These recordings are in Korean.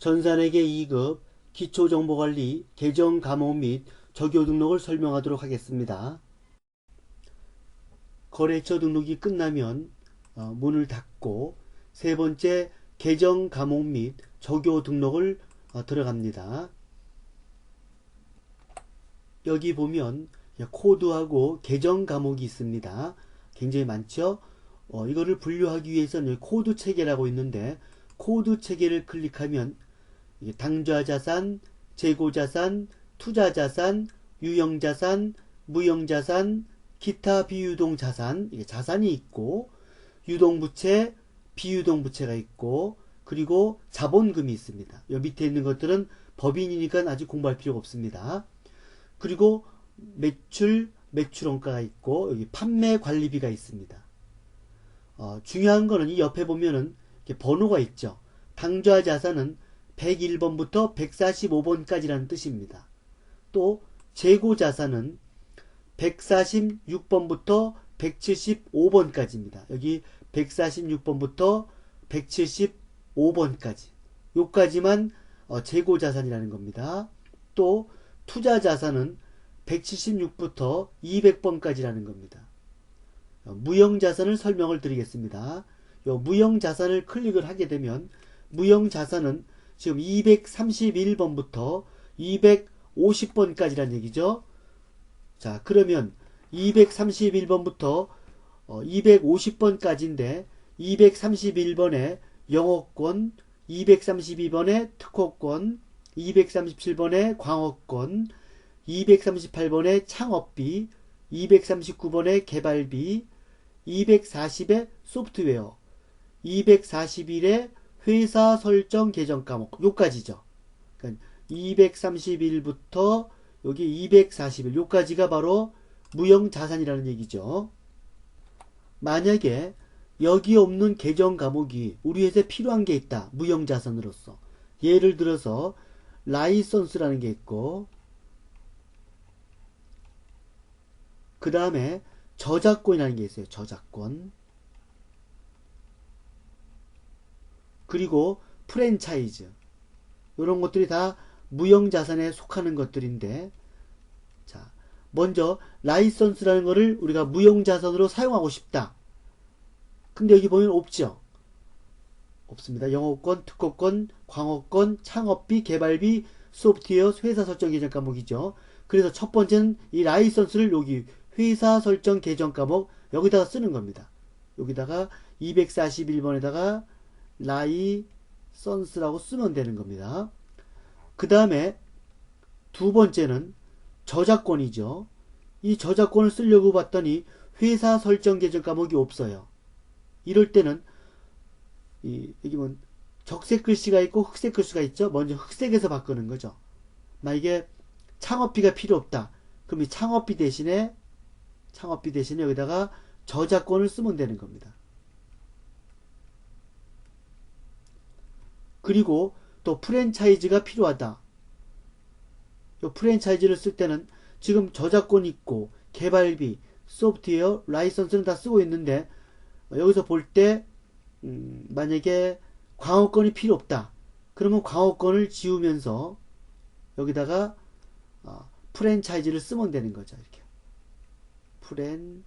전산회계 2급 기초정보관리 계정 감호 및 적요 등록을 설명하도록 하겠습니다. 거래처 등록이 끝나면 어, 문을 닫고 세 번째 계정 감호 및 적요 등록을 어, 들어갑니다. 여기 보면 코드하고 계정 과목이 있습니다. 굉장히 많죠? 어, 이거를 분류하기 위해서는 코드 체계라고 있는데 코드 체계를 클릭하면 당좌자산, 재고자산, 투자자산, 유형자산, 무형자산, 기타 비유동 자산, 이게 자산이 있고 유동부채, 비유동부채가 있고 그리고 자본금이 있습니다. 여 밑에 있는 것들은 법인이니까 아직 공부할 필요가 없습니다. 그리고 매출, 매출원가가 있고 여기 판매 관리비가 있습니다. 어, 중요한 거는 이 옆에 보면은 번호가 있죠. 당좌 자산은 101번부터 145번까지라는 뜻입니다. 또 재고 자산은 146번부터 175번까지입니다. 여기 146번부터 175번까지. 요까지만 어, 재고 자산이라는 겁니다. 또 투자 자산은 176부터 200번까지라는 겁니다. 어, 무형 자산을 설명을 드리겠습니다. 무형 자산을 클릭을 하게 되면 무형 자산은 지금 231번부터 250번까지란 얘기죠. 자, 그러면 231번부터 250번까지인데 231번에 영어권, 232번에 특허권, 237번에 광어권, 238번에 창업비, 239번에 개발비, 240에 소프트웨어, 241에 회사 설정 계정 과목, 요까지죠. 그러니까 231부터 여기 241, 요까지가 바로 무형 자산이라는 얘기죠. 만약에 여기 없는 계정 과목이 우리 회사에 필요한 게 있다. 무형 자산으로서. 예를 들어서 라이선스라는 게 있고 그 다음에 저작권이라는 게 있어요. 저작권. 그리고 프랜차이즈. 이런 것들이 다 무형자산에 속하는 것들인데 자 먼저 라이선스라는 것을 우리가 무형자산으로 사용하고 싶다. 근데 여기 보면 없죠. 없습니다. 영어권, 특허권, 광어권, 창업비, 개발비, 소프트웨어, 회사 설정 계정 과목이죠. 그래서 첫 번째는 이 라이선스를 여기 회사 설정 계정 과목 여기다가 쓰는 겁니다. 여기다가 241번에다가 라이 선스라고 쓰면 되는 겁니다. 그 다음에 두 번째는 저작권이죠. 이 저작권을 쓰려고 봤더니 회사 설정 계정 과목이 없어요. 이럴 때는 이, 여기 뭐 적색 글씨가 있고 흑색 글씨가 있죠. 먼저 흑색에서 바꾸는 거죠. 만약에 창업비가 필요 없다. 그럼 이 창업비 대신에 창업비 대신에 여기다가 저작권을 쓰면 되는 겁니다. 그리고 또 프랜차이즈가 필요하다. 이 프랜차이즈를 쓸 때는 지금 저작권 있고 개발비, 소프트웨어, 라이선스는 다 쓰고 있는데 여기서 볼때 음, 만약에 광어권이 필요 없다. 그러면 광어권을 지우면서 여기다가 어, 프랜차이즈를 쓰면 되는 거죠. 이렇게 프랜차이즈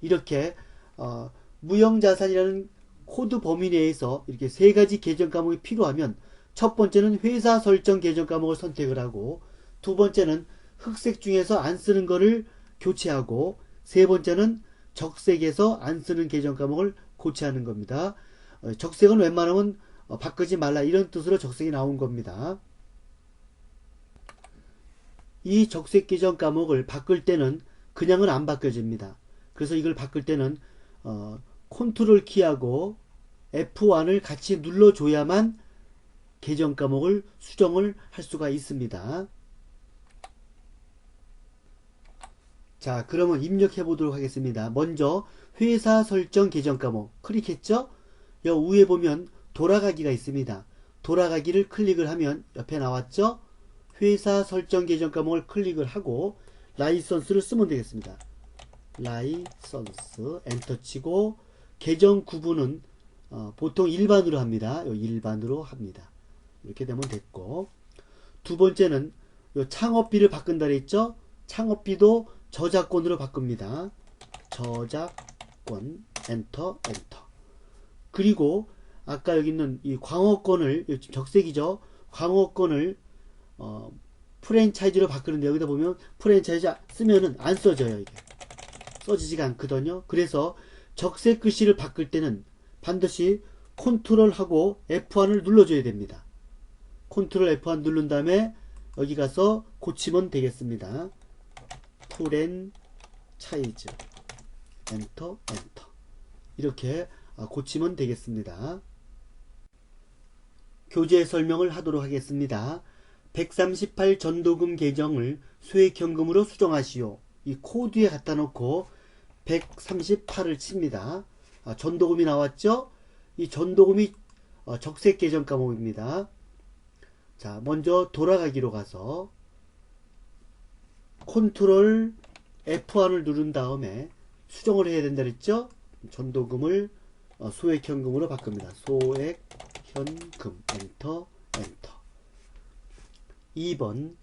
이렇게 어, 무형자산이라는 코드 범위 내에서 이렇게 세 가지 계정 과목이 필요하면 첫 번째는 회사 설정 계정 과목을 선택을 하고 두 번째는 흑색 중에서 안 쓰는 거를 교체하고 세 번째는 적색에서 안 쓰는 계정 과목을 고치하는 겁니다. 어, 적색은 웬만하면 어, 바꾸지 말라 이런 뜻으로 적색이 나온 겁니다. 이 적색 계정 과목을 바꿀 때는 그냥은 안 바뀌어집니다. 그래서 이걸 바꿀 때는 어, 컨트롤 키하고 F1을 같이 눌러줘야만 계정 과목을 수정을 할 수가 있습니다. 자 그러면 입력해 보도록 하겠습니다. 먼저 회사 설정 계정 과목 클릭했죠? 여 위에 보면 돌아가기가 있습니다. 돌아가기를 클릭을 하면 옆에 나왔죠? 회사 설정 계정 과목을 클릭을 하고 라이선스를 쓰면 되겠습니다. 라이선스 엔터 치고 계정 구분은 어, 보통 일반으로 합니다. 요 일반으로 합니다. 이렇게 되면 됐고 두 번째는 요 창업비를 바꾼다 그랬죠? 창업비도 저작권으로 바꿉니다. 저작권 엔터 엔터 그리고 아까 여기 있는 이 광어권을 적색이죠. 광어권을 어, 프랜차이즈로 바꾸는데 여기다 보면 프랜차이즈 쓰면은 안 써져요 이게 써지지가 않거든요. 그래서 적색 글씨를 바꿀 때는 반드시 컨트롤하고 F1을 눌러줘야 됩니다. 컨트롤 F1 누른 다음에 여기 가서 고치면 되겠습니다. 프랜차이즈 엔터 엔터 이렇게 아, 고치면 되겠습니다. 교재 설명을 하도록 하겠습니다. 138 전도금 계정을 수액현금으로 수정하시오. 이 코드에 갖다 놓고 138을 칩니다. 아, 전도금이 나왔죠? 이 전도금이 어, 적색 계정 과목입니다. 자, 먼저 돌아가기로 가서 컨트롤 F1을 누른 다음에 수정을 해야 된다 그랬죠? 전도금을 어, 소액현금으로 바꿉니다. 소액현금 엔터 엔터 2번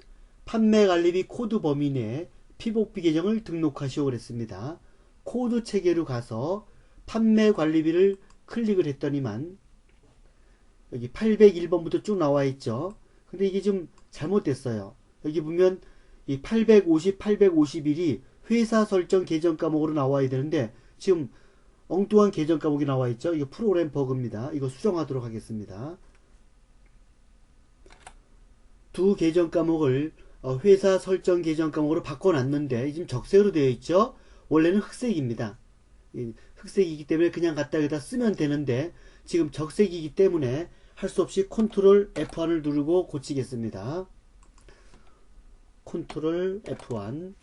판매 관리비 코드 범위 내에 피복비 계정을 등록하시오 그랬습니다. 코드 체계로 가서 판매 관리비를 클릭을 했더니만 여기 801번부터 쭉 나와 있죠. 근데 이게 좀 잘못됐어요. 여기 보면 이 850, 851이 회사 설정 계정 과목으로 나와야 되는데 지금 엉뚱한 계정 과목이 나와 있죠. 이거 프로그램 버그입니다. 이거 수정하도록 하겠습니다. 두 계정 과목을 어, 회사 설정 계정 과목으로 바꿔놨는데 지금 적색으로 되어 있죠. 원래는 흑색입니다. 흑색이기 때문에 그냥 갖다 여기다 쓰면 되는데 지금 적색이기 때문에 할 수 없이 컨트롤 F1을 누르고 고치겠습니다. 컨트롤 F1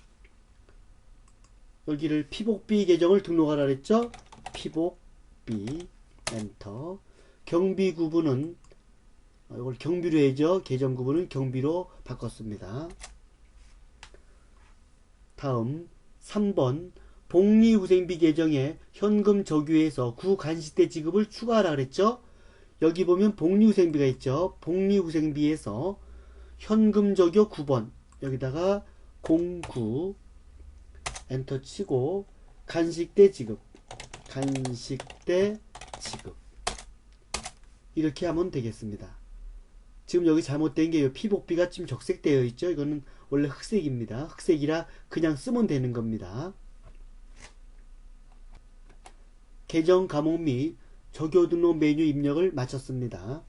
여기를 피복비 계정을 등록하라 그랬죠? 피복비 엔터 경비 구분은 어, 이걸 경비로 해죠. 계정 구분은 경비로 바꿨습니다. 다음 3번 복리후생비 계정에 현금 적유해서 구간식대 지급을 추가하라 그랬죠. 여기 보면 복리후생비가 있죠. 복리후생비에서 현금 적유 9번 여기다가 09 엔터 치고 간식대 지급 간식대 지급 이렇게 하면 되겠습니다. 지금 여기 잘못된 게 피복비가 지금 적색되어 있죠. 이거는 원래 흑색입니다. 흑색이라 그냥 쓰면 되는 겁니다. 계정 과목 및 적요 등록 메뉴 입력을 마쳤습니다.